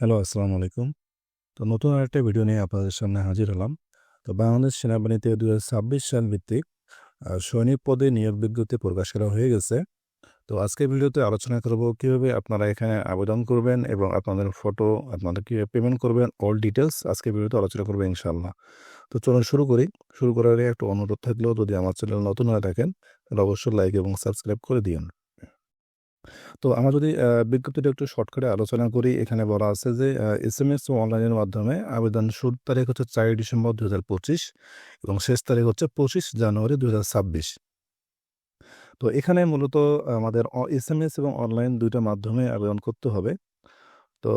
Hello, আসসালামু আলাইকুম। তো নতুন আরেকটা ভিডিও নিয়ে আপনাদের সামনে হাজির হলাম। তো বাংলাদেশ সেনাবাহিনীতে দু হাজার ছাব্বিশ সাল ভিত্তিক সৈনিক পদে নিয়োগ বিজ্ঞপ্তি প্রকাশ করা হয়ে গেছে। তো আজকের ভিডিওতে আলোচনা করব কীভাবে আপনারা এখানে আবেদন করবেন এবং আপনাদের ফটো আপনারা কীভাবে পেমেন্ট করবেন, অল ডিটেলস আজকের ভিডিওতে আলোচনা করব ইনশাল্লাহ তো চলুন শুরু করি। শুরু করার একটা অনুরোধ থাকলেও যদি আমার চ্যানেল নতুন হয়ে থাকেন, তাহলে অবশ্যই লাইক এবং সাবস্ক্রাইব করে দিন তো আমরা যদি বিজ্ঞপ্তিটা একটু শর্টকাটে আলোচনা করি, এখানে বলা আছে যে এস এম এস ও অনলাইনের মাধ্যমে আবেদন শুরুর তারিখ হচ্ছে চারই ডিসেম্বর দু হাজার পঁচিশ এবং শেষ তারিখ হচ্ছে পঁচিশ জানুয়ারি দু হাজার ছাব্বিশ। তো এখানে মূলত আমাদের এস এম এস এবং অনলাইন দুইটা মাধ্যমে আবেদন করতে হবে। তো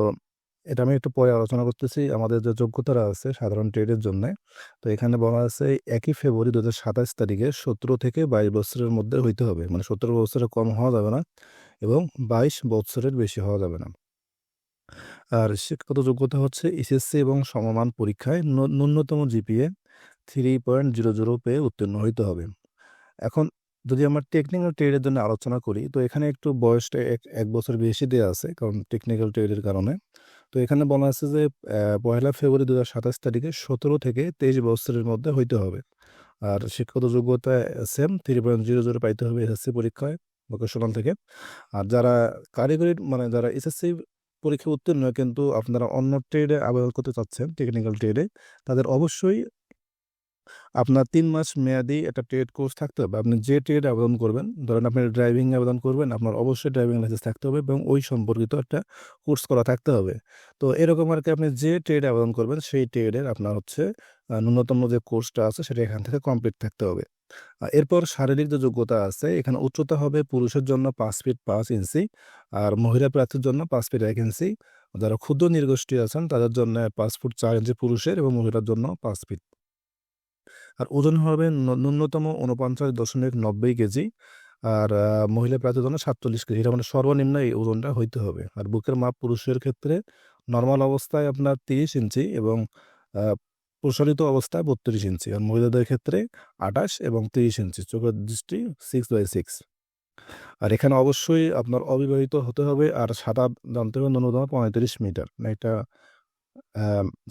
এটা আমি একটু পরে আলোচনা করতেছি, আমাদের যে যোগ্যতারা আছে সাধারণ ট্রেডের জন্য। তো এখানে বলা আছে একই ফেব্রুয়ারি দু হাজার সাতাশ তারিখে সতেরো থেকে বাইশ বছরের মধ্যে হইতে হবে। মানে সতেরো বছরের কম হওয়া যাবে না। এবং বাইশ বছরের বেশি হওয়া যাবে না। আর শিক্ষাগত যোগ্যতা হচ্ছে এসএসসি এবং সমমান পরীক্ষায় ন্যূ- ন্যূনতম GPA three point zero zero পেয়ে উত্তীর্ণ হইতে হবে। এখন যদি আমরা টেকনিক্যাল ট্রেডের জন্য আলোচনা করি, তো এখানে একটু বয়সটা এক এক বছর বেশি দেওয়া আছে, কারণ টেকনিক্যাল ট্রেডের কারণে। তো এখানে বলা আছে যে পয়লা ফেব্রুয়ারি দু হাজার সাতাশ তারিখে সতেরো থেকে তেইশ বছরের মধ্যে হইতে হবে। আর শিক্ষাগত যোগ্যতা same three point zero zero পাইতে হবে এসএসসি পরীক্ষায়। ভোকেশনাল থেকে। আর যারা কারিগরি মানে যারা এসএসসি পরীক্ষা উত্তীর্ণ কিন্তু আপনারা অন্য ট্রেডে আবেদন করতে চাচ্ছেন টেকনিক্যাল ট্রেডে তাদের অবশ্যই আপনার তিন মাস মেয়াদি একটা ট্রেড কোর্স থাকতে হবে। আপনি যে ট্রেডে আবেদন করবেন, ধরেন আপনি ড্রাইভিং আবেদন করবেন, আপনার অবশ্যই ড্রাইভিং লাইসেন্স থাকতে হবে এবং ওই সম্পর্কিত একটা কোর্স করা থাকতে হবে। তো এরকম আর কি আপনি যে ট্রেডে আবেদন করবেন, সেই ট্রেডের আপনার হচ্ছে ন্যূনতম যে কোর্সটা আছে, সেটা এখান থেকে কমপ্লিট থাকতে হবে। এরপর শারীরিক যে যোগ্যতা আছে, এখানে উচ্চতা হবে পুরুষের জন্য পাঁচ ফিট পাঁচ ইঞ্চি আর মহিলা প্রার্থীর জন্য পাঁচ ফিট এক ইঞ্চি। যারা ক্ষুদ্র নির্গোষ্ঠী আছেন, তাদের জন্য পাঁচ ফুট চার ইঞ্চি পুরুষের এবং মহিলার জন্য পাঁচ ফিট। আর ওজন হবে ন্যূনতম উনপঞ্চাশ দশমিক নব্বই কেজি আর মহিলা প্রার্থীর জন্য সাতচল্লিশ কেজি। এটা মানে সর্বনিম্ন এই ওজনটা হইতে হবে। আর বুকের মাপ পুরুষের ক্ষেত্রে নর্মাল অবস্থায় আপনার তিরিশ ইঞ্চি এবং প্রসারিত অবস্থায় বত্রিশ ইঞ্চি আর মহিলাদের ক্ষেত্রে আঠাশ এবং তিরিশ ইঞ্চি। চোখের দৃষ্টি সিক্স বাই সিক্স আর এখানে অবশ্যই আপনার অবিবাহিত হতে হবে আর সাঁতার জানতে হবে ন্যূনতম পঁয়ত্রিশ মিটার। এটা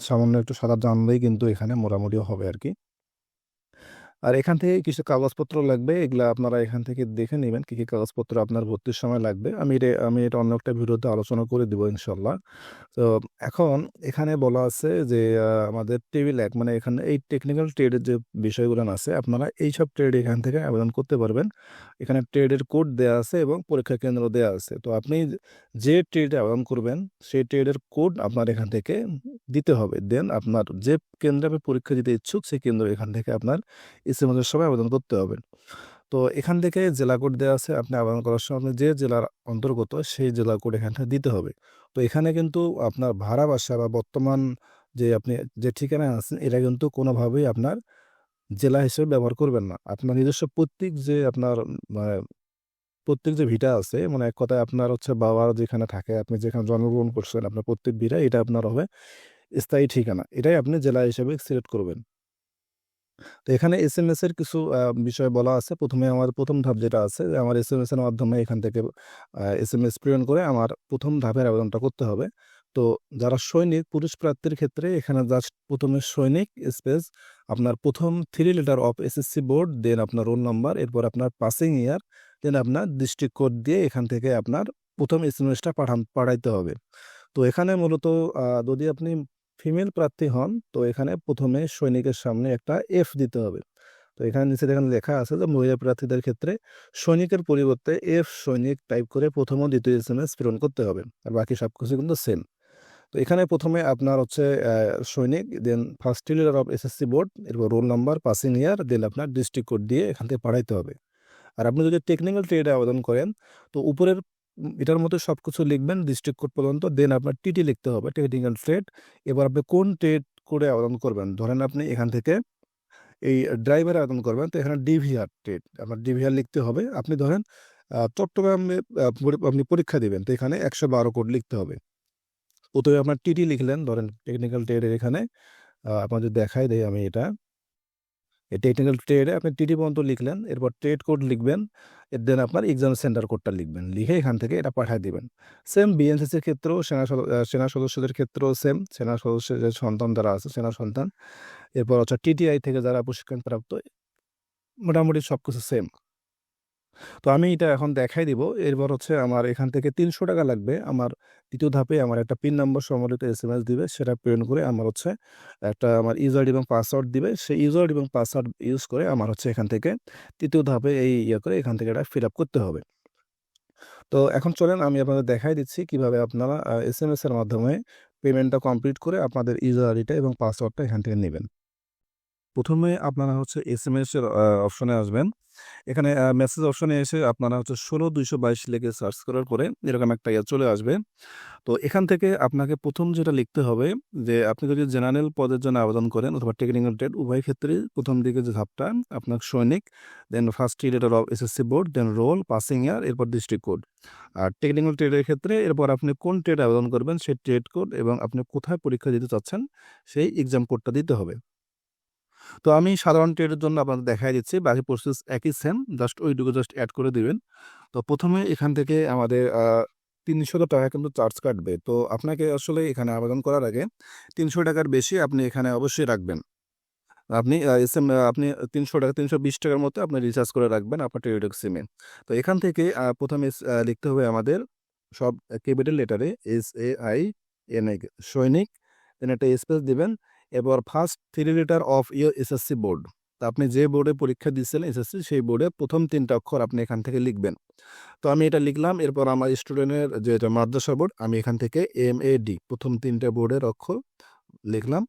সামান্য একটু সাঁতার জানলেই কিন্তু এখানে মোটামুটি হবে আর কি। আর এখান থেকে কিছু কাগজপত্র লাগবে, এগুলো আপনারা এখান থেকে দেখে নেবেন কী কী কাগজপত্র আপনার ভর্তির সময় লাগবে। আমি এটা আমি এটা অন্য একটা ভিডিওতে আলোচনা করে দেবো ইনশাল্লাহ। তো এখন এখানে বলা আছে যে আমাদের টেবিল এক মানে এখানে এই টেকনিক্যাল ট্রেডের যে বিষয়গুলো আছে, আপনারা এই সব ট্রেড এখান থেকে আবেদন করতে পারবেন। এখানে ট্রেডের কোড দেওয়া আছে এবং পরীক্ষা কেন্দ্র দেওয়া আছে। তো আপনি যে ট্রেডে আবেদন করবেন, সেই ট্রেডের কোড আপনার এখান থেকে দিতে হবে। দেন আপনার যে কেন্দ্রে আপনি পরীক্ষা দিতে ইচ্ছুক, সেই কেন্দ্র এখান থেকে আপনার ইসেমজের সময় আবেদন করতে হবে। তো এখান থেকে জেলা কোড দেওয়া আছে, আপনি আবেদন করার সময় যে জেলার অন্তর্গত সেই জেলা কোড এখানটা দিতে হবে। তো এখানে কিন্তু আপনার ভাড়া বাসা বা বর্তমান যে আপনি যে ঠিকানায় আছেন, এটা কিন্তু কোনোভাবেই আপনার জেলা হিসেবে ব্যবহার করবেন না। আপনার নিজস্ব প্রত্যেক যে আপনার মানে প্রত্যেক যে ভিটা আছে মানে এক কথায় আপনার হচ্ছে বাবার যেখানে থাকে, আপনি যেখানে জন্মগ্রহণ করছেন, আপনার প্রত্যেক ভিটা এটা আপনার হবে স্থায়ী ঠিকানা। এটাই আপনি জেলা হিসেবে সিলেক্ট করবেন। তো এখানে এস এম এস এর কিছু বিষয় বলা আছে। প্রথমে আমার প্রথম ধাপ যেটা আছে আমার এস এম এস এর মাধ্যমে এখান থেকে এস এম এস প্রেরণ করে আমার প্রথম ধাপের আবেদনটা করতে হবে। তো যারা সৈনিক, পুরুষ প্রার্থীর ক্ষেত্রে এখানে জাস্ট প্রথমে সৈনিক স্পেস আপনার প্রথম three letter of SSC board then আপনার রোল নাম্বার এরপর আপনার পাসিং ইয়ার দেন আপনার ডিস্ট্রিক্ট কোড দিয়ে এখান থেকে আপনার প্রথম এস এম এসটা পাঠান, পাঠাইতে হবে। তো এখানে মূলত যদি আপনি ফিমেল প্রার্থী হন, তো এখানে প্রথমে সৈনিকের সামনে একটা এফ দিতে হবে। তো এখানে নিচে দেখেন লেখা আছে যে মহিলা প্রার্থীদের ক্ষেত্রে সৈনিকের পরিবর্তে এফ সৈনিক টাইপ করে প্রথম ও দ্বিতীয় এস এম এস প্রেরণ করতে হবে, আর বাকি সব কিছু কিন্তু সেম তো এখানে প্রথমে আপনার হচ্ছে সৈনিক then first letter of SSC board এরপর roll number passing year then আপনার ডিস্ট্রিক্ট কোড দিয়ে এখান থেকে পাঠাইতে হবে। আর আপনি যদি টেকনিক্যাল ট্রেডে আবেদন করেন, তো উপরের এটার মতো সব কিছু লিখবেন ডিস্ট্রিক্ট কোড পর্যন্ত দেন আপনার টিটি লিখতে হবে টেকনিক্যাল ট্রেড এবার আপনি কোন ট্রেড করে আবেদন করবেন? ধরেন আপনি এখান থেকে এই ড্রাইভার আবেদন করবেন, তো এখানে ডিভিআর ট্রেড আপনার ডিভিআর লিখতে হবে। আপনি ধরেন চট্টগ্রামে আপনি পরীক্ষা দিবেন, তো এখানে একশো বারো কোড লিখতে হবে। প্রথমে আপনার টিটি লিখলেন, ধরেন টেকনিক্যাল ট্রেডের এখানে যদি দেখাই দেয় আমি এটা। টেকনিক্যাল ট্রেডে আপনি টিটি পর্যন্ত লিখলেন, এরপর ট্রেড কোড লিখবেন এর দেন আপনার এক্সাম সেন্টার কোডটা লিখবেন। লিখে এখান থেকে এটা পাঠিয়ে দেবেন। সেম বিএনসিসির ক্ষেত্রেও সেনা সেনা সদস্যদের ক্ষেত্রেও সেম সেনা সদস্যদের সন্তান যারা আছে, সেনা সন্তান। এরপর হচ্ছে টিটিআই থেকে যারা প্রশিক্ষণপ্রাপ্ত, মোটামুটি সব কিছু সেম তো আমি এটা এখন দেখাই দিব। এরপর হচ্ছে আমার এখান থেকে তিনশো টাকা লাগবে। আমার দ্বিতীয় ধাপে আমার একটা পিন নম্বর সম্বলিত এস এম এস দিবে। সেটা প্রিন্ট করে আমার হচ্ছে একটা আমার ইউজার এবং পাসওয়ার্ড দিবে। সেই ইউজার এবং পাসওয়ার্ড ইউজ করে আমার হচ্ছে এখান থেকে তৃতীয় ধাপে এই ইয়ে করে এখান থেকে এটা ফিল আপ করতে হবে। তো এখন চলেন আমি আপনাদের দেখাই দিচ্ছি কীভাবে আপনারা এস এম এস এর মাধ্যমে পেমেন্টটা কমপ্লিট করে আপনাদের ইউজার আইডিটা এবং পাসওয়ার্ডটা এখান থেকে নেবেন। প্রথমে আপনারা হচ্ছে এস এম এস এর অপশনে আসবেন। এখানে মেসেজ অপশনে এসে আপনারা হচ্ছে ষোলো দুইশো বাইশ লিখে সার্চ করার পরে এরকম একটা ইয়ে চলে আসবে। তো এখান থেকে আপনাকে প্রথম যেটা লিখতে হবে যে, আপনি যদি জেনারেল পদের জন্য আবেদন করেন অথবা টেকনিক্যাল ট্রেড উভয় ক্ষেত্রে প্রথম দিকে যে ধাপটা, আপনার সৈনিক then first letter of SSC board then roll passing year এরপর ডিস্ট্রিক্ট কোড আর টেকনিক্যাল ট্রেডের ক্ষেত্রে এরপর আপনি কোন ট্রেড আবেদন করবেন, সেই ট্রেড কোড এবং আপনি কোথায় পরীক্ষা দিতে চাচ্ছেন, সেই এক্সাম কোডটা দিতে হবে। তো আমি সাধারণ ট্রেডের জন্য আপনাদের দেখাই দিচ্ছি। বাকি প্রসেস একই সেম জাস্ট ওইটুকু জাস্ট অ্যাড করে দিবেন। তো প্রথমে এখান থেকে আমাদের তিনশো টাকা কিন্তু চার্জ কাটবে। তো আপনাকে আসলে এখানে আবেদন করার আগে তিনশো টাকার বেশি আপনি এখানে অবশ্যই রাখবেন। আপনি এস এম আপনি তিনশো টাকা, তিনশো বিশ টাকার মতো আপনি রিচার্জ করে রাখবেন আপনার টেলিটক সিমে তো এখান থেকে প্রথমে লিখতে হবে আমাদের সব ক্যাপিটাল লেটারে এস এ আই এন সৈনিক দেন একটা স্পেস দিবেন। এবার first three letter of your SSC board তা আপনি যে বোর্ডে পরীক্ষা দিচ্ছেন এসএসসি সেই বোর্ডে প্রথম তিনটা অক্ষর আপনি এখান থেকে লিখবেন। তো আমি এটা লিখলাম, এরপর আমার স্টুডেন্টের যে এটা মাদ্রাসা বোর্ড আমি এখান থেকে এম এ ডি প্রথম তিনটা বোর্ডের অক্ষর লিখলাম।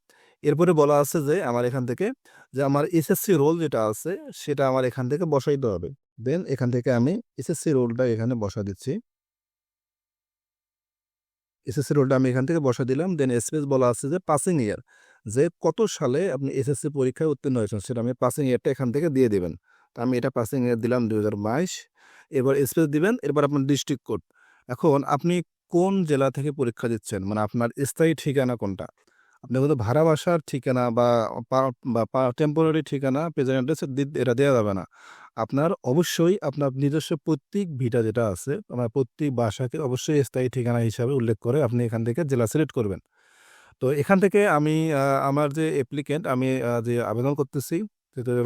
এরপরে বলা আছে যে আমার এখান থেকে, যে আমার এসএসসি রোল যেটা আছে, সেটা আমার এখান থেকে বসাইতে হবে। দেন এখান থেকে আমি এসএসসি রোলটা এখানে বসা দিচ্ছি। এসএসসি রোলটা আমি এখান থেকে বসা দিলাম। দেন স্পেস বলা আছে যে পাসিং ইয়ার যে কত সালে আপনি এসএসসি পরীক্ষায় উত্তীর্ণ হয়েছেন সেটা আমি পাসিং ইয়ারটা এখান থেকে দিয়ে দেবেন। তো আমি এটা পাসিং ইয়ার দিলাম দুই হাজার বাইশ, এবার স্পেস দিবেন, এরপর আপনার ডিস্ট্রিক্ট কোড এখন আপনি কোন জেলা থেকে পরীক্ষা দিচ্ছেন? মানে আপনার স্থায়ী ঠিকানা কোনটা? আপনি কিন্তু ভাড়া বাসার ঠিকানা বা বা টেম্পোরারি ঠিকানা প্রেজেন্ট অ্যাড্রেস এটা দেওয়া যাবে না। আপনার অবশ্যই আপনার নিজস্ব প্রত্যেক ভিটা যেটা আছে, আপনার প্রত্যেক বাসাকে অবশ্যই স্থায়ী ঠিকানা হিসাবে উল্লেখ করে আপনি এখান থেকে জেলা সিলেক্ট করবেন। তো এখান থেকে আমি আমার যে অ্যাপ্লিকেন্ট আমি যে আবেদন করতেছি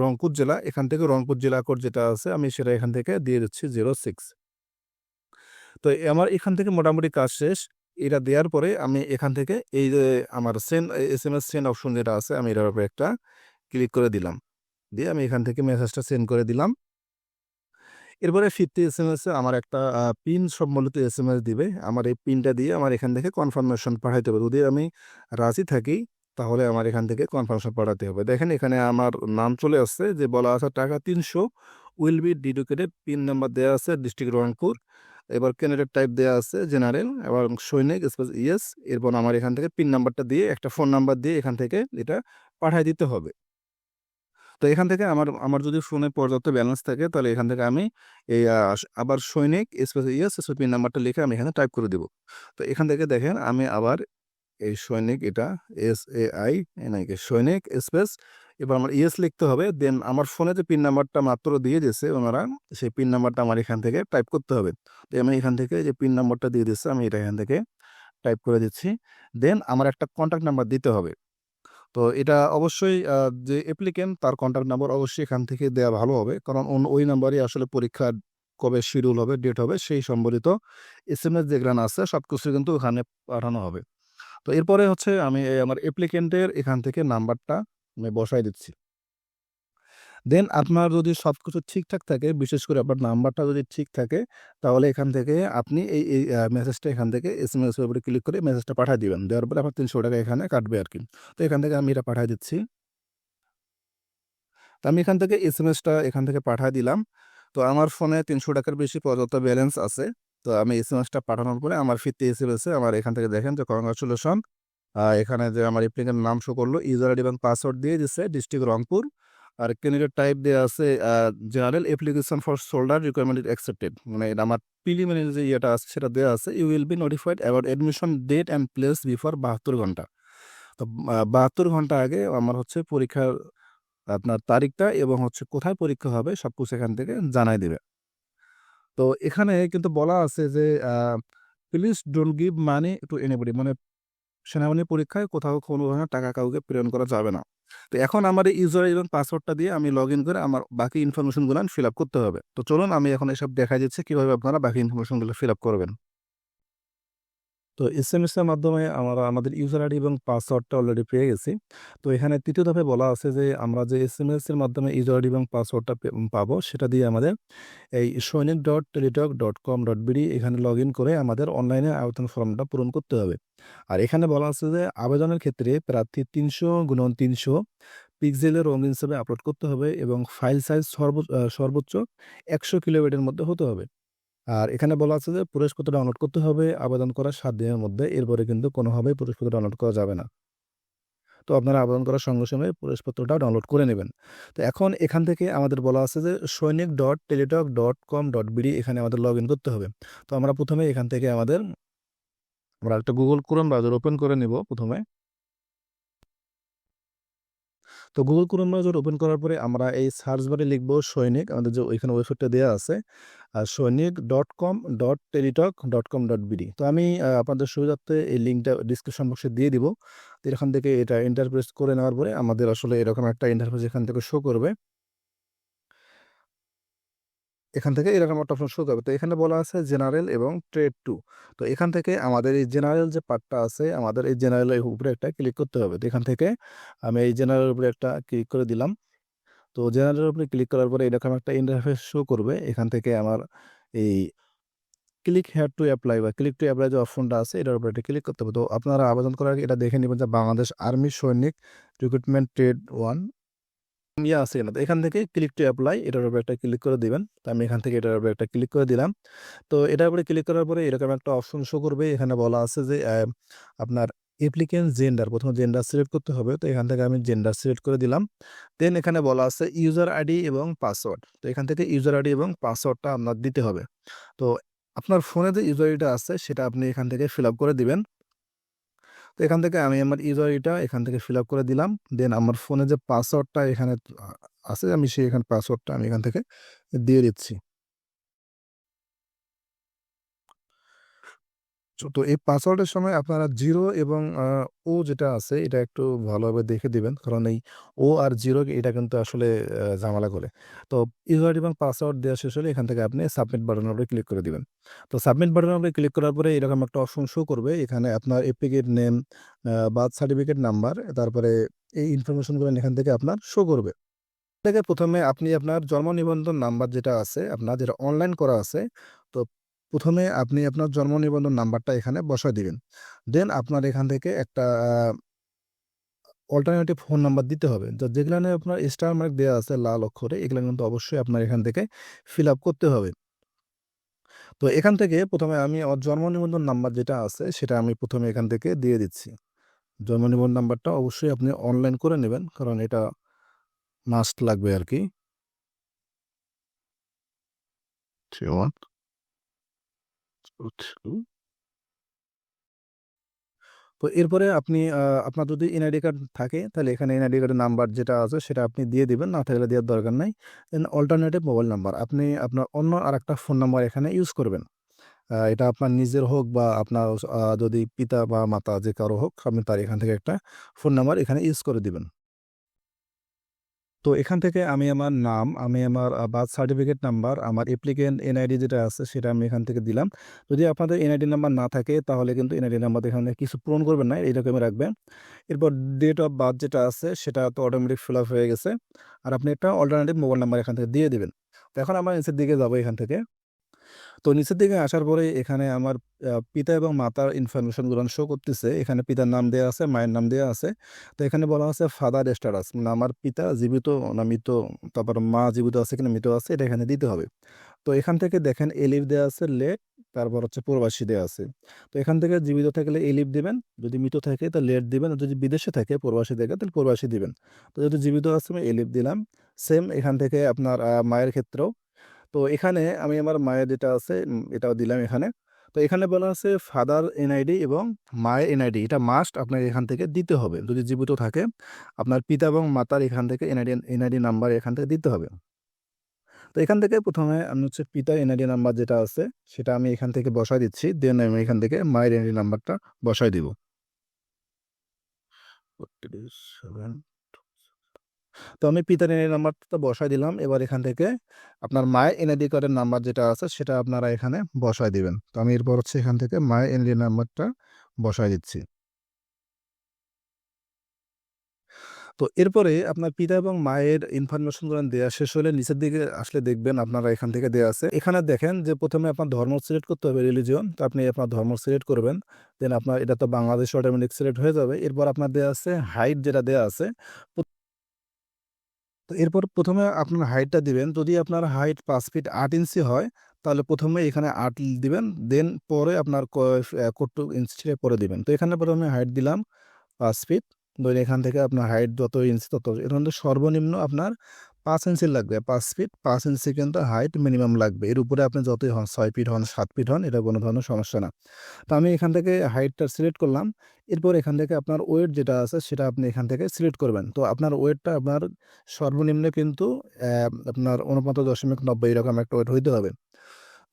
রংপুর জেলা। এখান থেকে রংপুর জেলা কোড যেটা আছে, আমি সেটা এখান থেকে দিয়ে দিচ্ছি জিরো সিক্স তো আমার এখান থেকে মোটামুটি কাজ শেষ। এটা দেওয়ার পরে আমি এখান থেকে এই যে আমার send S M S send option যেটা আছে, আমি এটার উপরে একটা ক্লিক করে দিলাম। দিয়ে আমি এখান থেকে মেসেজটা সেন্ড করে দিলাম। এরপরে ফিফটি এস এম আমার একটা পিন সম্বলিত এস এম এস দিবে। আমার এই পিনটা দিয়ে আমার এখান থেকে কনফার্মেশন পাঠাইতে হবে। যদি আমি রাজি থাকি, তাহলে আমার এখান থেকে কনফার্মেশন পাঠাতে হবে। দেখেন এখানে আমার নাম চলে আসছে যে বলা আছে টাকা তিনশো will be deducted pin number দেওয়া আছে ডিস্ট্রিক্ট রংপুর। এবার ক্যান্ডিডেট টাইপ দেওয়া আছে জেনারেল এবার সৈনিক স্পেস ইয়েস এরপর আমার এখান থেকে পিন নাম্বারটা দিয়ে, একটা ফোন নাম্বার দিয়ে এখান থেকে এটা পাঠিয়ে দিতে হবে। তো এখান থেকে আমার আমার যদি ফোনে পর্যাপ্ত ব্যালেন্স থাকে, তাহলে এখান থেকে আমি এই আবার সৈনিক স্পেস ইয়েস পিন নাম্বারটা লিখে আমি এখানে টাইপ করে দিব। তো এখান থেকে দেখেন আমি আবার এই সৈনিক এটা এস এ আই এনআইকে সৈনিক স্পেস এবার আমার ইয়েস লিখতে হবে দেন আমার ফোনে যে পিন নাম্বারটা মাত্র দিয়ে দিয়েছে ওনারা, সেই পিন নাম্বারটা আমার এখান থেকে টাইপ করতে হবে। তো আমি এখান থেকে যে পিন নাম্বারটা দিয়ে দিচ্ছে আমি এটা এখান থেকে টাইপ করে দিচ্ছি। দেন আমার একটা কন্ট্যাক্ট নাম্বার দিতে হবে। তো এটা অবশ্যই যে অ্যাপ্লিকেন্ট তার কন্ট্যাক্ট নাম্বার অবশ্যই এখান থেকে দেওয়া ভালো হবে। কারণ ওই নাম্বারই আসলে পরীক্ষার কবে শিডিউল হবে ডেট হবে, সেই সম্বলিত এস এম এস যেগুলো আছে সব কিছু কিন্তু ওখানে পাঠানো হবে। তো এরপরে হচ্ছে আমি আমার অ্যাপ্লিকেন্টের এখান থেকে নাম্বারটা আমি বসাই দিচ্ছি। দেন আপনার যদি সব কিছু ঠিকঠাক থাকে, বিশেষ করে আপনার নাম্বারটা যদি ঠিক থাকে, তাহলে এখান থেকে আপনি এই এই মেসেজটা এখান থেকে এস এম এস উপরে ক্লিক করে মেসেজটা পাঠিয়ে দিবেন। দেওয়ার পরে আপনার তিনশো টাকা এখানে কাটবে আর কি তো এখান থেকে আমি এটা পাঠিয়ে দিচ্ছি। তো আমি এখান থেকে এস এম এসটা এখান থেকে পাঠিয়ে দিলাম। তো আমার ফোনে তিনশো টাকার বেশি পর্যাপ্ত ব্যালেন্স আছে। তো আমি এস এম এসটা পাঠানোর পরে আমার ফিরতে এসে এসে আমার এখান থেকে দেখেন যে কংগ্রাচুলেশন এখানে যে আমার অ্যাপ্লিকেন্ট নাম শো করল ইউজার আইডি এবং পাসওয়ার্ড দিয়ে দিচ্ছে ডিস্ট্রিক্ট রংপুর। আর ক্যান্ডিডেট টাইপ দেওয়া আছে general application for shoulder requirement accepted মানে এটা আমার প্রিলিমিনারি যে ইয়েটা আছে, সেটা দেওয়া আছে। You will be notified about admission date and place before বাহাত্তর ঘণ্টা। তো বাহাত্তর ঘণ্টা আগে আমার হচ্ছে পরীক্ষার, আপনার তারিখটা এবং হচ্ছে কোথায় পরীক্ষা হবে সব কিছু এখান থেকে জানাই দেবে। তো এখানে কিন্তু বলা আছে যে please don't give money to anybody মানে সেনাবাহিনী পরীক্ষায় কোথাও কোনো ধরনের টাকা কাউকে প্রেরণ করা যাবে না। তো এখন আমার এই ইউজার এবং পাসওয়ার্ডটা দিয়ে আমি লগ ইন করে আমার বাকি ইনফরমেশনগুলো ফিল আপ করতে হবে। তো চলুন আমি এখন এসব দেখা যাচ্ছে কীভাবে আপনারা বাকি ইনফরমেশনগুলো ফিল আপ করবেন। তো এস এম এস এর মাধ্যমে আমরা, আমাদের ইউজার আইডি এবং পাসওয়ার্ডটা অলরেডি পেয়ে গেছি। তো এখানে তৃতীয় ধাপে বলা আছে যে, আমরা যে এস এম এস এর মাধ্যমে ইউজার আইডি এবং পাসওয়ার্ডটা পাবো, সেটা দিয়ে আমাদের এই সৈনিক dot Teletalk dot com dot BD এখানে লগ ইন করে আমাদের অনলাইনে আবেদন ফর্মটা পূরণ করতে হবে। আর এখানে বলা আছে যে, আবেদনের ক্ষেত্রে প্রার্থী তিনশো গুণন তিনশো পিক্সেলের রঙিন হিসেবে আপলোড করতে হবে এবং ফাইল সাইজ সর্বোচ্চ একশো কিলোমিটারের মধ্যে হতে হবে। আর এখানে বলা আছে যে প্রবেশপত্র ডাউনলোড করতে হবে, আবেদন করার সাত দিনের মধ্যে, এরপরে কিন্তু কোনোভাবেই প্রবেশপত্র ডাউনলোড করা যাবে না। তো আপনারা আবেদন করার সঙ্গে সঙ্গে প্রবেশপত্রটা ডাউনলোড করে নেবেন। তো এখন এখান থেকে আমাদের বলা আছে যে, সৈনিক dot Teletalk dot com dot BD এখানে আমাদের লগ ইন করতে হবে। তো আমরা প্রথমে এখান থেকে আমাদের, আমরা একটা গুগল ক্রোম ব্রাউজার ওপেন করে নেব প্রথমে। তো গুগল ক্রোম ব্রাউজার ওপেন করার পরে আমরা এই সার্চ বারে লিখব সৈনিক। আমাদের যে ওইখানে ওয়েবসাইটটা দেওয়া আছে সৈনিক dot com dot Teletalk dot com dot BD তো আমি আপনাদের সুবিধার্থে এই লিঙ্কটা ডিসক্রিপশন বক্সে দিয়ে দিব। তো এখান থেকে এটা ইন্টারপ্রেস করে নেওয়ার পরে আমাদের আসলে এরকম একটা ইন্টারপ্রেস এখান থেকে শো করবে। এখান থেকে এরকম একটা অপশন শো করবে। তো এখানে বলা আছে জেনারেল এবং ট্রেড টু তো এখান থেকে আমাদের এই জেনারেল যে পার্টটা আছে, আমাদের এই জেনারেলের উপরে একটা ক্লিক করতে হবে। তো এখান থেকে আমি এই জেনারেলের উপরে একটা ক্লিক করে দিলাম। তো জেনারেলের উপরে ক্লিক করার পরে এরকম একটা ইন্টারফেস শো করবে। এখান থেকে আমার এই ক্লিক হেয়ার টু অ্যাপ্লাই বা ক্লিক টু অ্যাপ্লাই যে অপশনটা আছে, এটার উপরে একটা ক্লিক করতে হবে। তো আপনারা আবেদন করার এটা দেখে নেবেন যে বাংলাদেশ আর্মি সৈনিক রিক্রুটমেন্ট ট্রেড ওয়ান ইয়ে আছে কিনা এখান থেকে ক্লিক টু অ্যাপ্লাই এটার উপরে একটা ক্লিক করে দিবেন। তো আমি এখান থেকে এটার উপরে একটা ক্লিক করে দিলাম। তো এটার উপরে ক্লিক করার পরে এরকম একটা অপশন শো করবে। এখানে বলা আছে যে আপনার অ্যাপ্লিকেন্ট জেন্ডার প্রথমে জেন্ডার সিলেক্ট করতে হবে। তো এখান থেকে আমি জেন্ডার সিলেক্ট করে দিলাম। দেন এখানে বলা আছে ইউজার আইডি এবং পাসওয়ার্ড তো এখান থেকে ইউজার আইডি এবং পাসওয়ার্ডটা আপনার দিতে হবে। তো আপনার ফোনে যে ইউজার আইডিটা আছে, সেটা আপনি এখান থেকে ফিল আপ করে দিবেন। তো এখান থেকে আমি আমার ইউজার এটা এখান থেকে ফিল আপ করে দিলাম। দেন আমার ফোনে যে পাসওয়ার্ডটা এখানে আছে, আমি সেই এখানে পাসওয়ার্ডটা আমি এখান থেকে দিয়ে দিচ্ছি। তো এই পাসওয়ার্ডের সময় আপনারা জিরো এবং ও যেটা আছে, এটা একটু ভালোভাবে দেখে দিবেন। কারণ এই ও আর জিরো এটা কিন্তু আসলে ঝামেলা করে। তো ইউজার এবং পাসওয়ার্ড দেওয়া শেষ হলে এখান থেকে আপনি সাবমিট বাটনের উপরে ক্লিক করে দিবেন। তো সাবমিট বাটনের উপরে ক্লিক করার পরে এরকম একটা অপশন শো করবে। এখানে আপনার applicant name birth certificate number, তারপরে এই ইনফরমেশনগুলো এখান থেকে আপনার শো করবে। থেকে প্রথমে আপনি আপনার জন্ম নিবন্ধন নাম্বার যেটা আছে, আপনার যেটা অনলাইন করা আছে, তো প্রথমে আপনি আপনার জন্ম নিবন্ধন নাম্বারটা এখানে বসায় দিবেন। দেন আপনার এখান থেকে একটা অল্টারনেটিভ ফোন নাম্বার দিতে হবে। যেগুলো আপনার স্টার মার্ক দেওয়া আছে লাল অক্ষরে, এগুলো কিন্তু অবশ্যই আপনার এখান থেকে ফিল আপ করতে হবে। তো এখান থেকে প্রথমে আমি আমার জন্ম নিবন্ধন নাম্বার যেটা আছে, সেটা আমি প্রথমে এখান থেকে দিয়ে দিচ্ছি। জন্ম নিবন্ধন নাম্বারটা অবশ্যই আপনি অনলাইন করে নেবেন, কারণ এটা মাস্ট লাগবে আর কি তো এরপরে আপনি আপনার যদি এনআইডি কার্ড থাকে, তাহলে এখানে এনআইডি কার্ডের নাম্বার যেটা আছে, সেটা আপনি দিয়ে দিবেন। না থাকলে দেওয়ার দরকার নাই। দেন অল্টারনেটিভ মোবাইল নাম্বার আপনি আপনার অন্য আরেকটা ফোন নাম্বার এখানে ইউজ করবেন। এটা আপনার নিজের হোক বা আপনার যদি পিতা বা মাতা যে কারও হোক, আপনি তার এখান থেকে একটা ফোন নাম্বার এখানে ইউজ করে দিবেন। তো এখান থেকে আমি আমার নাম, আমি আমার বার্থ সার্টিফিকেট নাম্বার, আমার অ্যাপ্লিকেন্ট এনআইডি যেটা আছে সেটা আমি এখান থেকে দিলাম। যদি আপনাদের এনআইডি নাম্বার না থাকে তাহলে কিন্তু এনআইডি নাম্বার এখানে কিছু পূরণ করবেন না, এইরকমই রাখবেন। এরপর ডেট অফ বার্থ যেটা আছে সেটা তো অটোমেটিক ফিল আপ হয়ে গেছে। আর আপনি একটা অল্টারনেটিভ মোবাইল নাম্বার এখান থেকে দিয়ে দেবেন তো এখন আমরা নিচের দিকে যাব এখান থেকে। তো নিচের দিকে আসার পরে এখানে আমার পিতা এবং মাতার ইনফরমেশনগুলো শো করতেছে। এখানে পিতার নাম দেওয়া আছে, মায়ের নাম দেওয়া আছে। তো এখানে বলা আছে ফাদার স্ট্যাটাস মানে আমার পিতা জীবিত না মৃত, তারপর মা জীবিত আছে কিনা মৃত আছে এটা এখানে দিতে হবে। তো এখান থেকে দেখেন এলিভ দেওয়া আছে লেট, তারপর হচ্ছে প্রবাসী দেওয়া আছে। তো এখান থেকে জীবিত থাকলে এলিভ দিবেন, যদি মৃত থাকে তাহলে লেট দিবেন, যদি বিদেশে থাকে প্রবাসী থাকে তাহলে প্রবাসী দিবেন। তো যদি জীবিত আছে আমি এলিভ দিলাম। সেম এখান থেকে আপনার মায়ের ক্ষেত্রেও তো এখানে আমি আমার মায়ের যেটা আছে এটাও দিলাম এখানে। তো এখানে বলা আছে ফাদার এনআইডি এবং মায়ের এনআইডি এটা মাস্ট আপনার এখান থেকে দিতে হবে। যদি জীবিত থাকে, আপনার পিতা এবং মাতার এখান থেকে এনআইডি এনআইডি নাম্বার এখান থেকে দিতে হবে। তো এখান থেকে প্রথমে আমি হচ্ছে পিতার এনআইডি নাম্বার যেটা আছে, সেটা আমি এখান থেকে বসাই দিচ্ছি। দেন আমি এখান থেকে মায়ের এনআইডি নাম্বারটা বসাই দিব। তো আমি পিতার এনআইডি নাম্বারটা বসাই দিলাম। এবার এখান থেকে আপনার মায়ের এনআইডি কার্ডের নাম্বার যেটা আছে সেটা আপনারা এখানে বসাই দিবেন। তো আমি এরপর হচ্ছে এখান থেকে মায়ের এনআইডি নাম্বারটা বসাই দিচ্ছি। তো এরপরে আপনার পিতা এবং মায়ের ইনফরমেশনগুলো দেওয়া শেষ হলে নিচের দিকে আসলে দেখবেন আপনারা এখান থেকে দেওয়া আছে। এখানে দেখেন যে প্রথমে আপনার ধর্ম সিলেক্ট করতে হবে রিলিজিয়ন তো আপনি আপনার ধর্ম সিলেক্ট করবেন। দেন আপনার এটা তো বাংলাদেশ অটোমেটিক সিলেক্ট হয়ে যাবে। এরপর আপনার দেওয়া আছে হাইট যেটা দেওয়া আছে তো এরপর প্রথমে আপনার হাইটটা দিবেন। যদি আপনার হাইট পাঁচ ফিট আট ইঞ্চি হয়, তাহলে প্রথমে এখানে আট দিবেন। দেন পরে আপনার কত ইঞ্চি পরে দিবেন। তো এখানে প্রথমে হাইট দিলাম পাঁচ ফিট ধরেন এখান থেকে আপনার হাইট যত ইঞ্চি তত এর মধ্যে সর্বনিম্ন আপনার পাঁচ ইঞ্চি লাগবে, পাঁচ ফিট, পাঁচ ইঞ্চি কিন্তু হাইট মিনিমাম লাগবে। এর উপরে আপনি যতই হন, ছয় ফিট হন, সাত ফিট হন, এটা কোনো ধরনের সমস্যা না। তো আমি এখান থেকে হাইটটা সিলেক্ট করলাম। এরপর এখান থেকে আপনার ওয়েট যেটা আছে, সেটা আপনি এখান থেকে সিলেক্ট করবেন। তো আপনার ওয়েটটা আপনার সর্বনিম্ন কিন্তু আপনার উনপঞ্চাশ দশমিক নব্বই এরকম একটা ওয়েট হইতে হবে।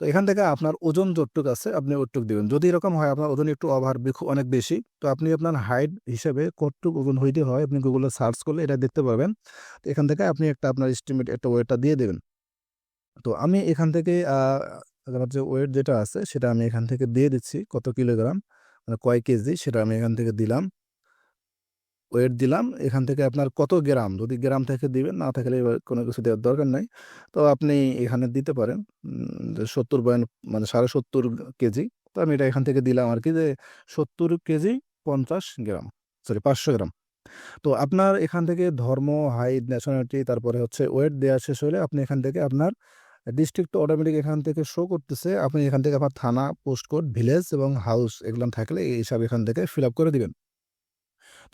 তো এখান থেকে আপনার ওজন যতটুক আছে আপনি ওটুক দিবেন। যদি এরকম হয় আপনার ওজন একটু ওভার অনেক বেশি, তো আপনি আপনার হাইট হিসেবে কতটুক ওজন হইতে হয় আপনি গুগলে সার্চ করলে এটা দেখতে পারবেন। তো এখান থেকে আপনি একটা আপনার এস্টিমেট একটা ওয়েটটা দিয়ে দেবেন। তো আমি এখান থেকে আমার যে ওয়েট যেটা আছে সেটা আমি এখান থেকে দিয়ে দিচ্ছি, কত কিলোগ্রাম? মানে কয় কেজি সেটা আমি এখান থেকে দিলাম। ওয়েট দিলাম। এখান থেকে আপনার কত গ্রাম? যদি গ্রাম থেকে দিবেন, না থাকলে কোনো কিছু দেওয়ার দরকার নাই। তো আপনি এখানে দিতে পারেন সত্তর পয়েন্ট মানে সাড়ে সত্তর কেজি। তো আমি এটা এখান থেকে দিলাম আর কি যে সত্তর কেজি পঞ্চাশ গ্রাম সরি পাঁচশো গ্রাম। তো আপনার এখান থেকে ধর্ম হাইট ন্যাশনালিটি তারপরে হচ্ছে ওয়েট দেওয়া শেষ হলে আপনি এখান থেকে আপনার ডিস্ট্রিক্ট অটোমেটিক এখান থেকে শো করতেছে। আপনি এখান থেকে আপনার থানা পোস্ট কোড ভিলেজ এবং হাউস এগুলো থাকলে এই হিসাব এখান থেকে ফিল আপ করে দিবেন।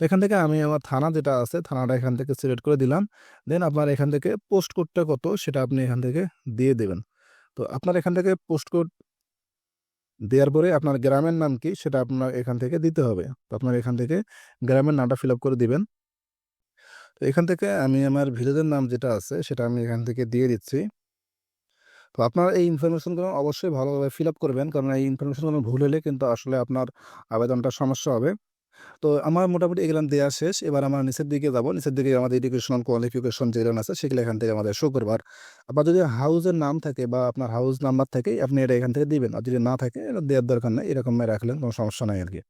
তো এখান থেকে আমি আমার থানা যেটা আছে, থানাটা এখান থেকে সিলেক্ট করে দিলাম। দেন আপনার এখান থেকে পোস্ট কোডটা কত সেটা আপনি এখান থেকে দিয়ে দেবেন। তো আপনার এখান থেকে পোস্ট কোড দেওয়ার পরে আপনার গ্রামের নাম কি সেটা আপনার এখান থেকে দিতে হবে। তো আপনার এখান থেকে গ্রামের নামটা ফিল আপ করে দিবেন। তো এখান থেকে আমি আমার ভিলেজের নাম যেটা আছে সেটা আমি এখান থেকে দিয়ে দিচ্ছি। তো আপনার এই ইনফরমেশনগুলো অবশ্যই ভালোভাবে ফিল আপ করবেন, কারণ এই ইনফরমেশনগুলো ভুল হলে কিন্তু আসলে আপনার আবেদনটা সমস্যা হবে। তো আমার মোটামুটি এগুলো দেওয়া শেষ। এবার আমরা নিচের দিকে যাব। নিচের দিকে আমাদের এডুকেশনাল কোয়ালিফিকেশন যেগুলো আছে, সেগুলো এখান থেকে আমাদের শো করব আর আপনার যদি হাউসের নাম থাকে বা আপনার হাউস নাম্বার থাকে, আপনি এটা এখান থেকে দিবেন। আর যদি না থাকে, এটা দেওয়ার দরকার নেই, এরকম রাখলেন, কোনো সমস্যা নাই আর কি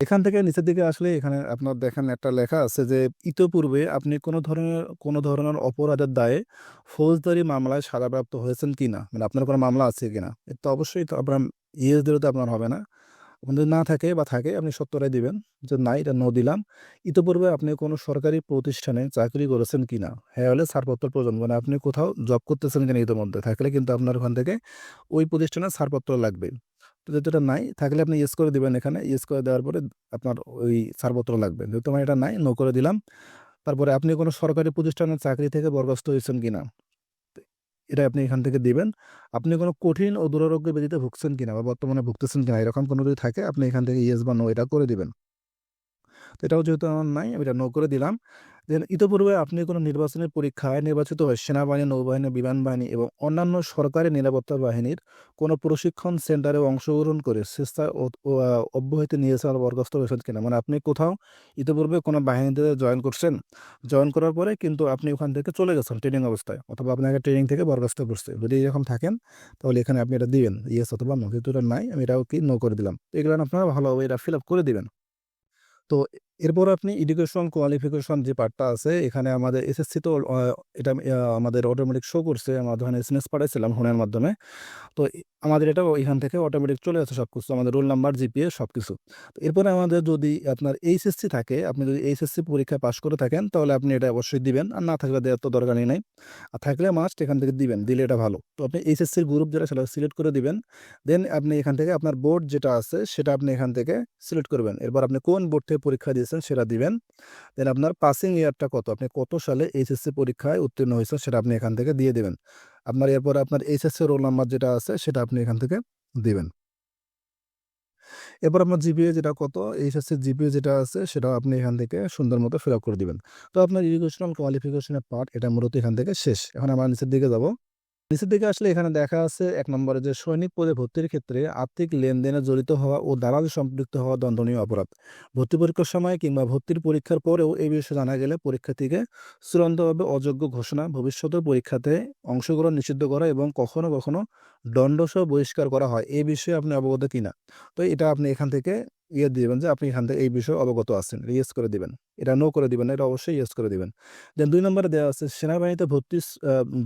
এখান থেকে নিচের দিকে আসলে এখানে আপনার দেখেন একটা লেখা আছে যে, ইতোপূর্বে আপনি কোনো ধরনের কোনো ধরনের অপরাধের দায়ে ফৌজদারি মামলায় সাজাপ্রাপ্ত হয়েছেন কিনা? মানে আপনার কোনো মামলা আছে কিনা? তো অবশ্যই তো আপনার ইয়েস দিলেও তো আপনার হবে না। যদি না থাকে বা থাকে, আপনি সত্তরাই দিবেন যে, না, এটা ন দিলাম। ইতিপূর্বে আপনি কোনো সরকারি প্রতিষ্ঠানে চাকরি করেছেন কি না হ্যাঁ হলে ছাড়পত্র প্রয়োজন। মানে আপনি কোথাও জব করতেছেন কিনা ইতিমধ্যে? থাকলে কিন্তু আপনার ওখান থেকে ওই প্রতিষ্ঠানে ছাড়পত্র লাগবে। তো যেহেতু এটা নাই, থাকলে আপনি ইয়েস করে দিবেন এখানে। ইয়েস করে দেওয়ার পরে আপনার ওই ছাড়পত্র লাগবে। যেহেতু আমার এটা নাই নো করে দিলাম। তারপরে আপনি কোনো সরকারি প্রতিষ্ঠানের চাকরি থেকে বরখাস্ত হয়েছেন কিনা? এটা আপনি এখান থেকে দিবেন। আপনি কোনো কঠিন ও দুরারোগ্য ব্যাধিতে ভুগছেন কিনা বা বর্তমানে ভুগতেছেন কিনা, এরকম কোনো যদি থাকে, আপনি এখান থেকে ইয়েস বা নো এটা করে দিবেন। এটাও যেহেতু আমার নাই, আমি এটা নো করে দিলাম। দেন ইতোপূর্বে আপনি কোনো নির্বাচনের পরীক্ষায় নির্বাচিত হয়ে সেনাবাহিনী, নৌবাহিনী, বিমান বাহিনী এবং অন্যান্য সরকারি নিরাপত্তা বাহিনীর কোনো প্রশিক্ষণ সেন্টারে অংশগ্রহণ করে চেষ্টা অব্যাহতি নিয়েছেন আর বরখাস্ত হয়েছেন কিনা? মানে আপনি কোথাও ইতিপূর্বে কোনো বাহিনীতে জয়েন করছেন জয়েন করার পরে কিন্তু আপনি ওখান থেকে চলে গেছেন ট্রেনিং অবস্থায় অথবা আপনাকে ট্রেনিং থেকে বরখাস্ত করছে। যদি এরকম থাকেন, তাহলে এখানে আপনি এটা দিবেন ইয়েস অথবা নো কিন্তু এটা নাই, আমি এটাও কি নো করে দিলাম। এগুলো আপনারা ভালোভাবে এটা ফিল আপ করে দিবেন। তো এরপর আপনি এডুকেশন কোয়ালিফিকেশন যে পার্টটা আছে, এখানে আমাদের এসএসসি তো এটা আমাদের অটোমেটিক শো করছে। আমরা ধরেন এসএমএস পাঠাইছিলাম ফোনের মাধ্যমে। তো আমাদের এটা এখান থেকে অটোমেটিক চলে আসে সব কিছু আমাদের রোল নাম্বার জিপিএ সব কিছু তো এরপরে আমাদের যদি আপনার এইচএসসি থাকে, আপনি যদি এইচএসসি পরীক্ষা পাশ করে থাকেন, তাহলে আপনি এটা অবশ্যই দিবেন। আর না থাকলে দেওয়ার তো দরকারই নাই। আর থাকলে মাস্ট এখান থেকে দিবেন, দিলে এটা ভালো। তো আপনি এইচএসসির গ্রুপ যেটা, সেটা সিলেক্ট করে দিবেন। দেন আপনি এখান থেকে আপনার বোর্ড যেটা আছে, সেটা আপনি এখান থেকে সিলেক্ট করবেন। এরপর আপনি কোন বোর্ড থেকে পরীক্ষা দিয়েছেন সেটা দিবেন। দেন আপনার পাসিং ইয়ারটা কত? আপনি কত সালে এইচএসসি পরীক্ষায় উত্তীর্ণ হয়েছেন সেটা আপনি এখান থেকে দিয়ে দেবেন। আপনার এরপর আপনার এইচএসসি রোল নাম্বার যেটা আছে সেটা আপনি এখান থেকে দিবেন। এরপর আপনার জিপিএ যেটা কত? এইচএসসি জিপিএ যেটা আছে সেটাও আপনি এখান থেকে সুন্দর মতো ফিল করে দিবেন। তো আপনার এডুকেশনাল কোয়ালিফিকেশনের পার্ট এটা মূলত এখান থেকে শেষ। এখন আমরা নিচের দিকে যাব। নিচের দিকে আসলে এখানে দেখা আছে এক নম্বরে যে, সৈনিক পদে ভর্তির ক্ষেত্রে আর্থিক লেনদেনে জড়িত হওয়া ও দালাল সম্পৃক্ত হওয়া দণ্ডনীয় অপরাধ। ভর্তি পরীক্ষার সময় কিংবা ভর্তির পরীক্ষার পরেও এই বিষয়ে জানা গেলে পরীক্ষার্থীকে চূড়ান্তভাবে অযোগ্য ঘোষণা, ভবিষ্যতের পরীক্ষাতে অংশগ্রহণ নিষিদ্ধ করা এবং কখনো কখনো দণ্ডসহ বহিষ্কার করা হয়। এই বিষয়ে আপনি অবগত কিনা? তো এটা আপনি এখান থেকে ইয়ে দিবেন যে, আপনি এখান থেকে এই বিষয়ে অবগত আছেন ইয়েস করে দিবেন। এটা নো করে দিবেন এটা অবশ্যই ইয়েস করে দিবেন। দেন দুই নম্বরে দেওয়া আছে, সেনাবাহিনীতে ভর্তি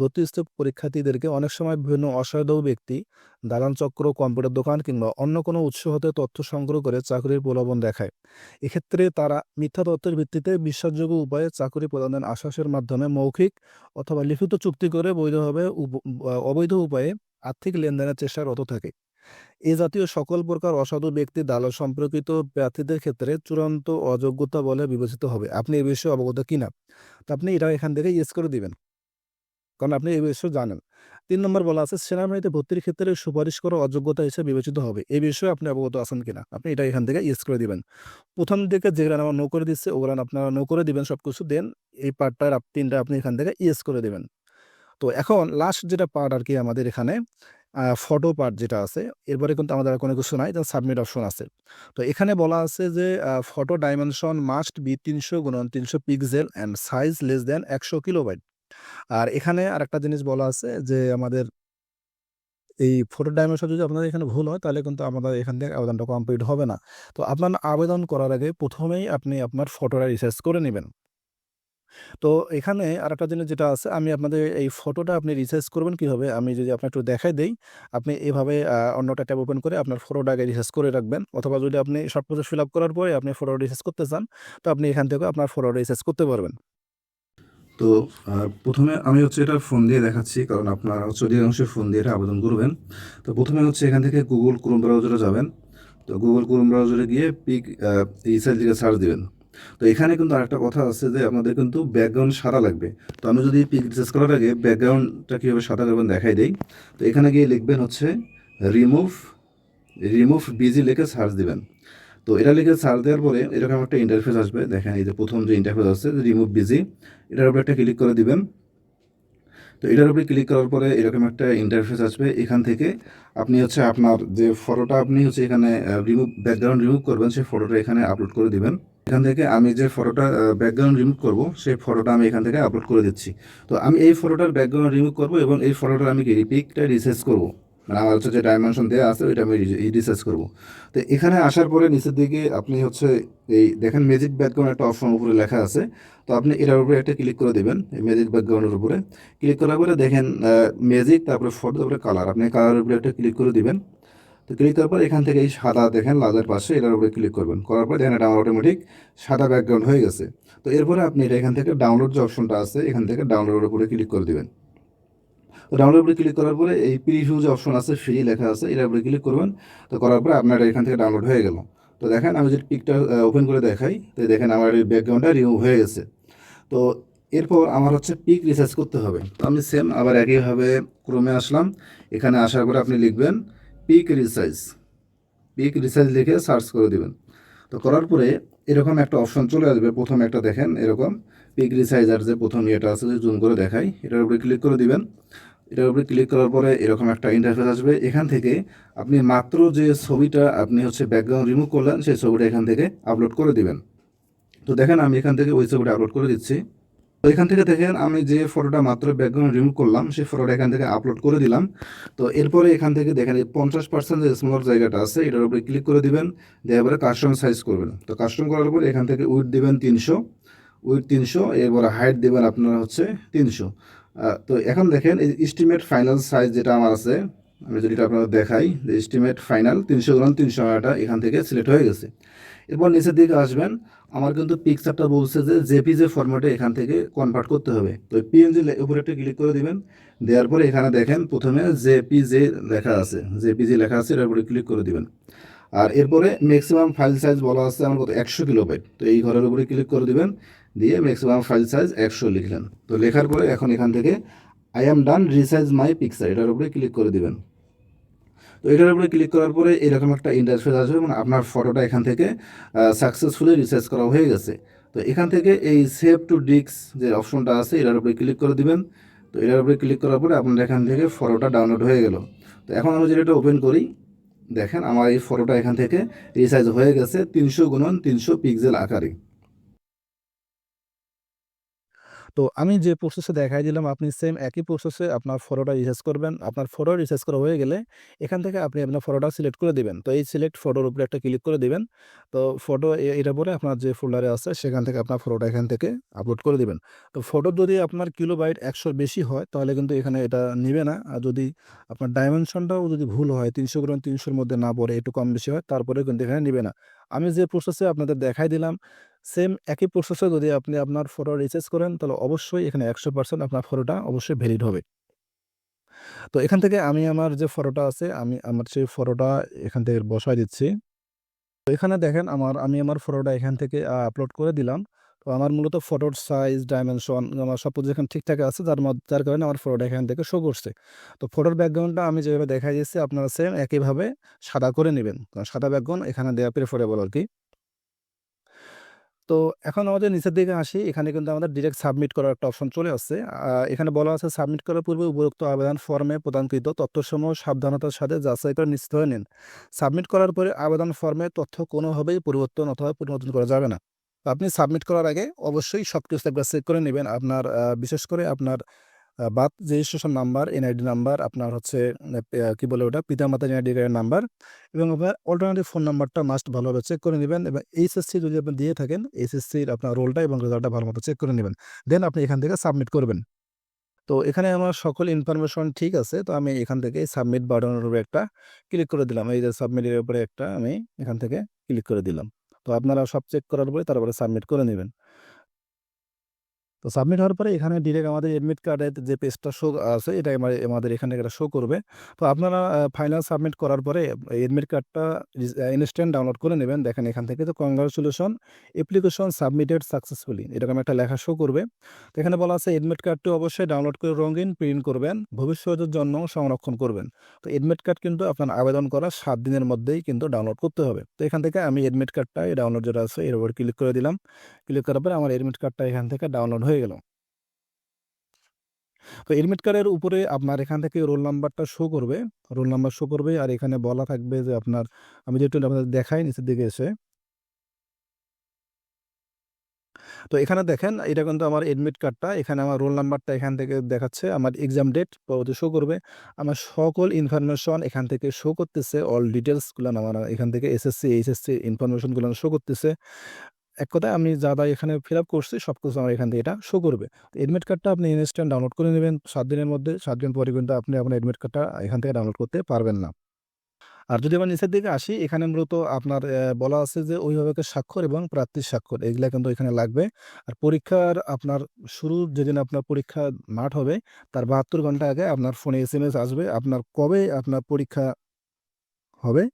ভর্তিস্থ পরীক্ষার্থীদেরকে অনেক সময় বিভিন্ন অসাধু ব্যক্তি, দালান চক্র, কম্পিউটার দোকান কিংবা অন্য কোনো উৎস হতে তথ্য সংগ্রহ করে চাকরির প্রলোভন দেখায়। এক্ষেত্রে তারা মিথ্যা তথ্যের ভিত্তিতে বিশ্বাসযোগ্য উপায়ে চাকরি প্রদানের আশ্বাসের মাধ্যমে মৌখিক অথবা লিখিত চুক্তি করে বৈধভাবে অবৈধ উপায়ে আর্থিক লেনদেনের চেষ্টারত থাকে। এ জাতীয় সকল প্রকার অসাধু ব্যক্তি দালাল সম্পর্কিত প্রার্থীদের ক্ষেত্রে চূড়ান্ত অযোগ্যতা বলে বিবেচিত হবে। আপনি এ বিষয়ে অবগত কিনা? তো আপনি এটা এখান থেকে ইয়েস করে দিবেন। কারণ আপনি এই বিষয়ে জানেন। তিন নম্বর বলা আছে, সেনাবাহিনীতে ভর্তির ক্ষেত্রে সুপারিশ করা অযোগ্যতা হিসেবে বিবেচিত হবে। এই বিষয়ে আপনি অবগত আছেন কিনা? আপনি এটা এখান থেকে ইয়েস করে দিবেন। প্রথম দিকে যেগুলো আমার নো করে দিচ্ছে ওগুলো আপনারা নো করে দিবেন সব কিছু দেন এই পার্টটার তিনটা আপনি এখান থেকে ইয়েস করে দিবেন। তো এখন লাস্ট যেটা পার্ট আর কি আমাদের এখানে ফটো পার্ট যেটা আছে, এরপরে কিন্তু আমাদের কোনো কিছু নাই তার সাবমিট অপশন আছে। তো এখানে বলা আছে যে ফটো ডাইমেনশন মাস্ট বি তিনশো গুণন তিনশো pixel and size less than একশো কিলোবাইট আর এখানে আর একটা জিনিস বলা আছে যে, আমাদের এই ফটো ডাইমেনশন যদি আপনাদের এখানে ভুল হয়, তাহলে কিন্তু আমাদের এখান থেকে আবেদনটা কমপ্লিট হবে না। তো আপনার আবেদন করার আগে প্রথমেই আপনি আপনার ফটোটা রিসার্চ করে নেবেন। তো এখানে আরেকটা জিনিস যেটা আছে, আমি আপনাদের এই ফটোটা আপনি রিসার্চ করবেন কীভাবে? আমি যদি আপনার একটু দেখাই দেই, আপনি এভাবে অন্যটা ট্যাব ওপেন করে আপনার ফটোটা আগে রিসার্চ করে রাখবেন। অথবা যদি আপনি সব কিছু ফিল আপ করার পরে আপনি ফটো রিসার্চ করতে চান, তো আপনি এখান থেকে আপনার ফটো রিসার্চ করতে পারবেন। তো প্রথমে আমি হচ্ছে এটা ফোন দিয়ে দেখাচ্ছি, কারণ আপনারা হচ্ছে অধিকাংশ ফোন দিয়ে এটা আবেদন করবেন। তো প্রথমে হচ্ছে এখান থেকে গুগল ক্রোম ব্রাউজারে যাবেন। তো গুগল ক্রোম ব্রাউজারে গিয়ে পিক এই দিকে সার্চ দিবেন। তো এখানে কিন্তু আরেকটা কথা আছে যে আমাদের কিন্তু ব্যাকগ্রাউন্ড সাদা লাগবে। তো আমি যদি পিক রিসার্চ করার আগে ব্যাকগ্রাউন্ডটা কীভাবে সাদা করবেন দেখাই দেই। তো এখানে গিয়ে লিখবেন হচ্ছে রিমুভ রিমুভ বিজি লিখে সার্চ দিবেন। তো এটা লিখে সার্চ দেওয়ার পরে এরকম একটা ইন্টারফেস আসবে। দেখেন এই যে প্রথম যে ইন্টারফেস আসছে রিমুভ বিজি এটার উপরে একটা ক্লিক করে দিবেন। তো এটার উপরে ক্লিক করার পরে এরকম একটা ইন্টারফেস আসবে। এখান থেকে আপনি হচ্ছে আপনার যে ফটোটা আপনি হচ্ছে এখানে রিমুভ ব্যাকগ্রাউন্ড রিমুভ করবেন, সেই ফটোটা এখানে আপলোড করে দিবেন। এখান থেকে আমি যে ফটোটা ব্যাকগ্রাউন্ড রিমুভ করব, সেই ফটোটা আমি এখান থেকে আপলোড করে দিচ্ছি। তো আমি এই ফটোটার ব্যাকগ্রাউন্ড রিমুভ করব এবং এই ফটোটার আমি কি পিকটা রিসার্চ করব? মানে আমার হচ্ছে যে ডাইমেনশন দেওয়া আছে, ওইটা আমি রিসার্চ করব। তো এখানে আসার পরে নিচের দিকে আপনি হচ্ছে এই দেখেন ম্যাজিক ব্যাকগ্রাউন্ড একটা অপশন উপরে লেখা আছে। তো আপনি এটার উপরে একটা ক্লিক করে দেবেন, এই ম্যাজিক ব্যাকগ্রাউন্ডের উপরে। ক্লিক করার পরে দেখেন ম্যাজিক তারপরে ফটো তারপরে কালার আপনি কালারের উপরে একটা ক্লিক করে দিবেন। তো ক্লিক করার পর এখান থেকে এই সাদা দেখেন লালের পাশে, এটার উপরে ক্লিক করবেন। করার পর দেখেন এটা আমার অটোমেটিক সাদা ব্যাকগ্রাউন্ড হয়ে গেছে। তো এরপরে আপনি এটা এখান থেকে ডাউনলোড যে অপশনটা আছে, এখান থেকে ডাউনলোডের উপরে ক্লিক করে দিবেন। ডাউনলোড উপরে ক্লিক করার পরে এই প্রিভিউ যে অপশন আছে ফ্রি লেখা আছে, এটার উপরে ক্লিক করবেন। তো করার পরে আপনার এখান থেকে ডাউনলোড হয়ে গেল। তো দেখেন আমি যদি পিকটা ওপেন করে দেখাই, তো দেখেন আমার এই ব্যাকগ্রাউন্ডটা রিমুভ হয়ে গেছে। তো এরপর আমার হচ্ছে পিক রিসার্চ করতে হবে। তো আমি সেম আবার একইভাবে ক্রমে আসলাম। এখানে আসার পরে আপনি লিখবেন পিক রিসার্চ পিক রিসার্চ লিখে সার্চ করে দিবেন। তো করার পরে এরকম একটা অপশন চলে আসবে। প্রথম একটা দেখেন, এরকম পিক রিসাইজার যে প্রথম ইয়েটা আছে জুম করে দেখাই, এটার উপরে ক্লিক করে দিবেন। এটার উপরে ক্লিক করার পরে এরকম একটা ইন্টারফেস আসবে। এখান থেকে আপনি মাত্র যে ছবিটা আপনি হচ্ছে ব্যাকগ্রাউন্ড রিমুভ করলেন, সেই ছবিটা এখান থেকে আপলোড করে দিবেন। তো দেখেন আমি এখান থেকে ওই ছবিটা আপলোড করে দিচ্ছি। এখান থেকে দেখেন আমি যে ফটোটা মাত্র ব্যাকগ্রাউন্ড রিমুভ করলাম, সেই ফটোটা এখান থেকে আপলোড করে দিলাম। তো এরপরে এখান থেকে দেখেন এই পঞ্চাশ পার্সেন্ট যে স্মলার জায়গাটা আছে, এটার উপরে ক্লিক করে দিবেন, দেওয়ার পরে কাস্টম সাইজ করবেন। তো কাস্টম করার পরে এখান থেকে উইথ দিবেন তিনশো উইথ তিনশো, এরপরে হাইট দেবেন আপনার হচ্ছে তিনশো। তো এখন দেখেন এই এস্টিমেট ফাইনাল সাইজ যেটা আমার আছে, আমি যদি এটা আপনাদের দেখাই যে এস্টিমেট ফাইনাল তিনশো গ্রাম, তিনশো এখান থেকে সিলেক্ট হয়ে গেছে। এরপর নিচের দিকে আসবেন, আমার কিন্তু পিকচারটা বলছে যে জেপিজে ফরম্যাটে এখান থেকে কনভার্ট করতে হবে। তো পিএনজি উপরে একটা ক্লিক করে দিবেন, দেওয়ার পরে এখানে দেখেন প্রথমে জেপিজে লেখা আছে। জেপিজি লেখা আছে এটার উপরে ক্লিক করে দিবেন। আর এরপরে ম্যাক্সিমাম ফাইল সাইজ বলা আছে আমার কত? একশো কিলোবাইট তো এই ঘরের উপরে ক্লিক করে দিবেন, দিয়ে ম্যাক্সিমাম ফাইল সাইজ একশো লিখলেন। তো লেখার পরে এখন এখান থেকে I am done resize my picture এটার উপরে ক্লিক করে দিবেন। তো এটার উপরে ক্লিক করার পরে এরকম একটা ইন্টারফেস আসবে এবং আপনার ফটোটা এখান থেকে সাকসেসফুলি রিসার্চ করা হয়ে গেছে। তো এখান থেকে এই সেভ টু ডিক্স যে অপশনটা আছে, এটার উপরে ক্লিক করে দিবেন। তো এটার উপরে ক্লিক করার পরে আপনার এখান থেকে ফটোটা ডাউনলোড হয়ে গেল। তো এখন আমি যেটা ওপেন করি, দেখেন আমার এই ফটোটা এখান থেকে রিসাইজ হয়ে গেছে তিনশো গুণন তিনশো পিক্সেল আকারে। তো আমি যে প্রসেসে দেখাই দিলাম, আপনি সেম একই প্রসেসে আপনার ফটোটা রিসার্চ করবেন। আপনার ফটো রিসার্চ করা হয়ে গেলে এখান থেকে আপনি আপনার ফটোটা সিলেক্ট করে দিবেন। তো এই সিলেক্ট ফটোর উপরে একটা ক্লিক করে দিবেন। তো ফটো এটা পরে আপনার যে ফোল্ডারে আছে, সেখান থেকে আপনার ফটোটা এখান থেকে আপলোড করে দিবেন। তো ফটো যদি আপনার কিলো বাইট একশোর বেশি হয়, তাহলে কিন্তু এখানে এটা নিবে না। আর যদি আপনার ডাইমেনশনটাও যদি ভুল হয়, তিনশো গ্রাম তিনশোর মধ্যে না পড়ে, একটু কম বেশি হয় তারপরে কিন্তু এখানে নিবে না। আমি যে প্রসেসে আপনাদের দেখাই দিলাম সেম একই প্রসেসে যদি আপনি আপনার ফটো রিচার্জ করেন, তাহলে অবশ্যই এখানে একশো পার্সেন্ট আপনার ফটোটা অবশ্যই ভ্যালিড হবে। তো এখান থেকে আমি আমার যে ফটোটা আছে, আমি আমার সেই ফটোটা এখান থেকে বসাই দিচ্ছি। তো এখানে দেখেন আমার, আমি আমার ফটোটা এখান থেকে আপলোড করে দিলাম। তো আমার মূলত ফটোর সাইজ ডাইমেনশন আমার সব কিছু এখানে ঠিকঠাক আছে, যার মধ্যে যার কারণে আমার ফটোটা এখান থেকে শো করছে। তো ফটোর ব্যাকগ্রাউন্ডটা আমি যেভাবে দেখাই দিচ্ছি আপনারা সেম একইভাবে সাদা করে নেবেন। কারণ সাদা ব্যাকগ্রাউন্ড এখানে দেওয়া প্রেফারেবল আর কি। তো এখন আমাদের নিচের দিকে আসি, এখানে কিন্তু আমাদের ডিরেক্ট সাবমিট করার একটা অপশন চলে আসছে। এখানে বলা আছে সাবমিট করার পূর্বে উপরোক্ত আবেদন ফর্মে প্রদানকৃত তথ্যসমূহ সাবধানতার সাথে যাচাই করে নিশ্চিত হয়ে নিন। সাবমিট করার পরে আবেদন ফর্মে তথ্য কোনোভাবেই পরিবর্তন অথবা পরিবর্তন করা যাবে না। আপনি সাবমিট করার আগে অবশ্যই সব কিছু একবার চেক করে নেবেন। আপনার বিশেষ করে আপনার birth registration number, NID number, আপনার হচ্ছে কি বলে ওটা? পিতামাতার এনআইডি কার্ডের নাম্বার এবং আপনার অল্টারনেটিভ ফোন নাম্বারটা মাস্ট ভালোভাবে চেক করে নেবেন এবং এইচএসসি যদি আপনি দিয়ে থাকেন এইচএসসির আপনার রোলটা এবং রেজাল্টটা ভালো মতো চেক করে নেবেন। দেন আপনি এখান থেকে সাবমিট করবেন। তো এখানে আমার সকল ইনফরমেশন ঠিক আছে। তো আমি এখান থেকে সাবমিট বাটনের উপরে একটা ক্লিক করে দিলাম। এই যে সাবমিটের উপরে একটা আমি এখান থেকে ক্লিক করে দিলাম। তো আপনারা সব চেক করার পরে তারপরে সাবমিট করে নেবেন। তো সাবমিট হওয়ার পরে এখানে ডিরেক্ট আমাদের এডমিট কার্ডের যে পেজটা শো আছে, এটা আমাদের এখানে এটা শো করবে। তো আপনারা ফাইনাল সাবমিট করার পরে এডমিট কার্ডটা ইনস্ট্যান্ট ডাউনলোড করে নেবেন। দেখেন এখান থেকে তো কংগ্রাচুলেশন অ্যাপ্লিকেশন সাবমিটেড সাকসেসফুলি এরকম একটা লেখা শো করবে। তো এখানে বলা আছে এডমিট কার্ডটি অবশ্যই ডাউনলোড করে রঙিন প্রিন্ট করবেন, ভবিষ্যতের জন্য সংরক্ষণ করবেন। তো এডমিট কার্ড কিন্তু আপনার আবেদন করার সাত দিনের মধ্যেই কিন্তু ডাউনলোড করতে হবে। তো এখান থেকে আমি এডমিট কার্ডটা ডাউনলোড যেটা আছে, এর উপর ক্লিক করে দিলাম। ক্লিক করার পরে আমার এডমিট কার্ডটা এখান থেকে ডাউনলোড হয়ে গেল। তো এডমিট কার্ডের উপরে আপনার এখান থেকে রোল নাম্বারটা শো করবে। রোল নাম্বার শো করবে আর এখানে বলা থাকবে যে আপনার, আমি যেটু আপনাদের দেখাই নিচের দিকে এসে। তো এখানে দেখেন, এটা কিন্তু আমার এডমিট কার্ডটা এখানে আমার রোল নাম্বারটা এখান থেকে দেখাচ্ছে, আমার এক্সাম ডেট পরবর্তী শো করবে। আমার সকল ইনফরমেশন এখান থেকে শো করতেছে অল ডিটেলসগুলো আমার এখান থেকে এসএসসি এইচএসসি ইনফরমেশনগুলো শো করতেছে। এক কথায় আমি যা যা এখানে ফিল আপ করছি, সব কিছু আমার এখান থেকে এটা শো করবে। এডমিট কার্ডটা আপনি ইনস্ট্যান্ট ডাউনলোড করে নেবেন। সাত দিনের মধ্যে, সাত দিন পরে কিন্তু আপনি আপনার এডমিট কার্ডটা এখান থেকে ডাউনলোড করতে পারবেন না। আর যদি আমরা নিচের দিকে আসি, এখানে মূলত আপনার বলা আছে যে অভিভাবকের স্বাক্ষর এবং প্রার্থীর স্বাক্ষর, এগুলা কিন্তু এখানে লাগবে। আর পরীক্ষার আপনার শুরু যেদিন আপনার পরীক্ষা মাঠ হবে, তার বাহাত্তর ঘণ্টা আগে আপনার ফোনে এস আসবে। আপনার কবে আপনার পরীক্ষা হবে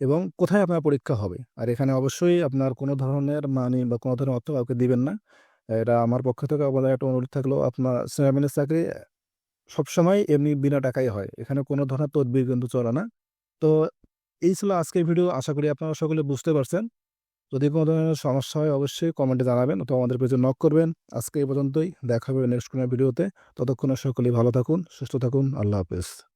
এবং কোথায় আপনার পরীক্ষা হবে? আর এখানে অবশ্যই আপনার কোনো ধরনের মানি বা কোনো ধরনের অর্থ কাউকে দিবেন না। এটা আমার পক্ষ থেকে আমাদের একটা অনুরোধ থাকলেও আপনার সেনাবাহিনীর চাকরি সবসময় এমনি বিনা টাকাই হয়। এখানে কোনো ধরনের তদবির কিন্তু চলে না। তো এই ছিল আজকের ভিডিও। আশা করি আপনারা সকলে বুঝতে পারছেন। যদি কোনো ধরনের সমস্যা হয় অবশ্যই কমেন্টে জানাবেন অথবা আমাদের পেজে নক করবেন। আজকে এই পর্যন্তই। দেখা হবে নেক্সট কোনো ভিডিওতে। ততক্ষণে সকলেই ভালো থাকুন, সুস্থ থাকুন। আল্লাহ হাফেজ।